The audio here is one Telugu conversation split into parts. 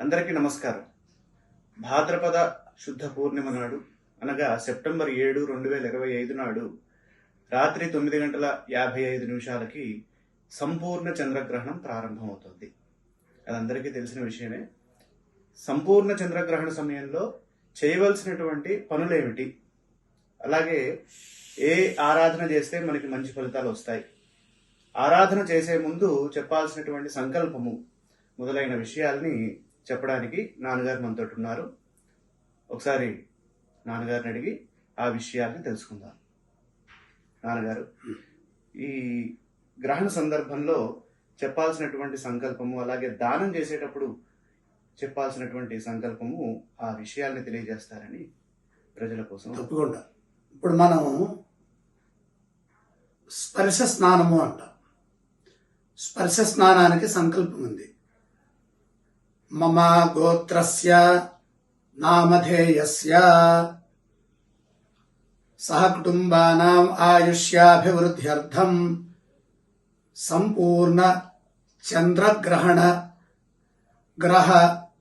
అందరికీ నమస్కారం. భాద్రపద శుద్ధ పూర్ణిమ నాడు అనగా సెప్టెంబర్ ఏడు రెండు వేల ఇరవై ఐదు నాడు రాత్రి తొమ్మిది గంటల యాభై ఐదు నిమిషాలకి సంపూర్ణ చంద్రగ్రహణం ప్రారంభమవుతుంది. అది అందరికీ తెలిసిన విషయమే. సంపూర్ణ చంద్రగ్రహణ సమయంలో చేయవలసినటువంటి పనులేమిటి? అలాగే ఏ ఆరాధన చేస్తే మనకి మంచి ఫలితాలు వస్తాయి? ఆరాధన చేసే ముందు చెప్పాల్సినటువంటి సంకల్పము మొదలైన విషయాల్ని చెప్పడానికి నాన్నగారు మనతో ఉన్నారు. ఒకసారి నాన్నగారిని అడిగి ఆ విషయాల్ని తెలుసుకుందాం. నాన్నగారు ఈ గ్రహణ సందర్భంలో చెప్పాల్సినటువంటి సంకల్పము అలాగే దానం చేసేటప్పుడు చెప్పాల్సినటువంటి సంకల్పము ఆ విషయాల్ని తెలియజేస్తారని ప్రజల కోసం తప్పకుండా. ఇప్పుడు మనం స్పర్శ స్నానము అంటాం. స్పర్శ స్నానానికి సంకల్పం ఉంది. మమ గోత్రస్య నామధేయస్య సహకుటుంబానాం ఆయుష్యాభివృద్ధ్యర్థం సంపూర్ణ చంద్రగ్రహణ గ్రహ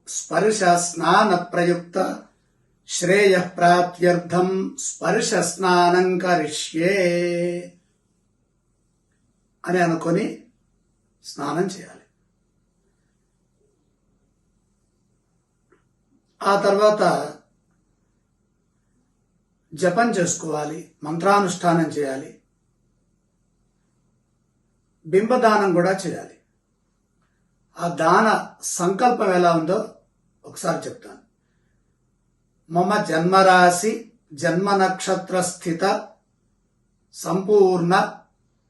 స్పర్శ స్నాన ప్రయుక్త శ్రేయ ప్రాప్త్యర్థం స్పర్శ స్నానం కరిష్యే అని అనుకొని స్నానం చేయాలి. ఆ తర్వాత జపం చేసుకోవాలి మంత్రానుష్ఠానం చేయాలి బింబదానం కూడా చేయాలి. ఆ దాన సంకల్పం ఎలా ఉందో ఒకసారి చెప్తాను. మమ జన్మరాశి జన్మ నక్షత్ర స్థిత సంపూర్ణ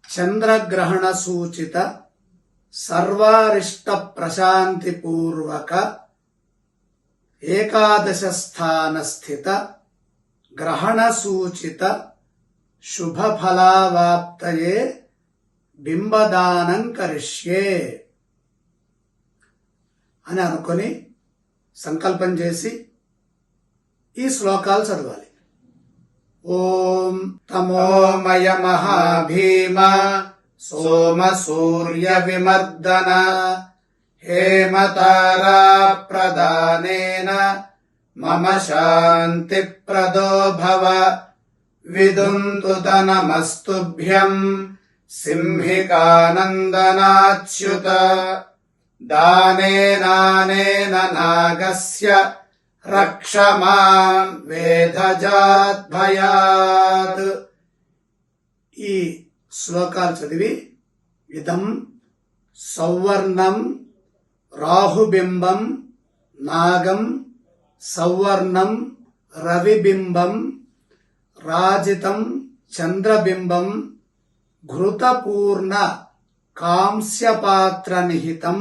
చంద్రగ్రహణ సూచిత సర్వారిష్ట ప్రశాంతిపూర్వక పూర్వక ఏకాదశ స్థాన స్థిత గ్రహణ సూచిత శుభ ఫలావాప్తయే బింబదానం కరిష్యే అని అనుకొని సంకల్పం చేసి ఈ శ్లోకాలు చదవాలి. ఓం తమోమయ మహాభీమ సోమ సూర్య విమర్దన హేమతారా ప్రదానేన మమ శాంతి ప్రదో భవ విదుంతుత నమస్తుభ్యం సింహికానందనాచ్యుత దానేనానేన నాగస్య రక్ష మాం వేదజాత్ భయాత్ ఈ శ్లోకాలు చదివి ఇదం సౌవర్ణం రాహుబింబం నాగం సౌవర్ణం రవిబింబం రాజితం చంద్రబింబం ఘృతపూర్ణ కాంస్యపాత్ర నిహితం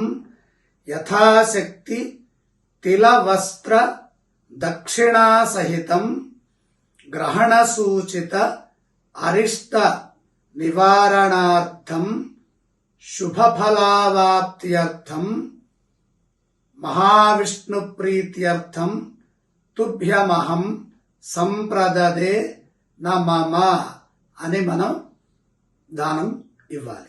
యథాశక్తి తిలవస్త్ర దక్షిణాసహితం గ్రహణసూచిత అరిష్ట నివారణార్థం శుభఫలావాప్త్యర్థం మహావిష్ణు ప్రీత్యర్థం తుభ్యమహం సంప్రదదే నమమ అని మనం దానం ఇవ్వాలి.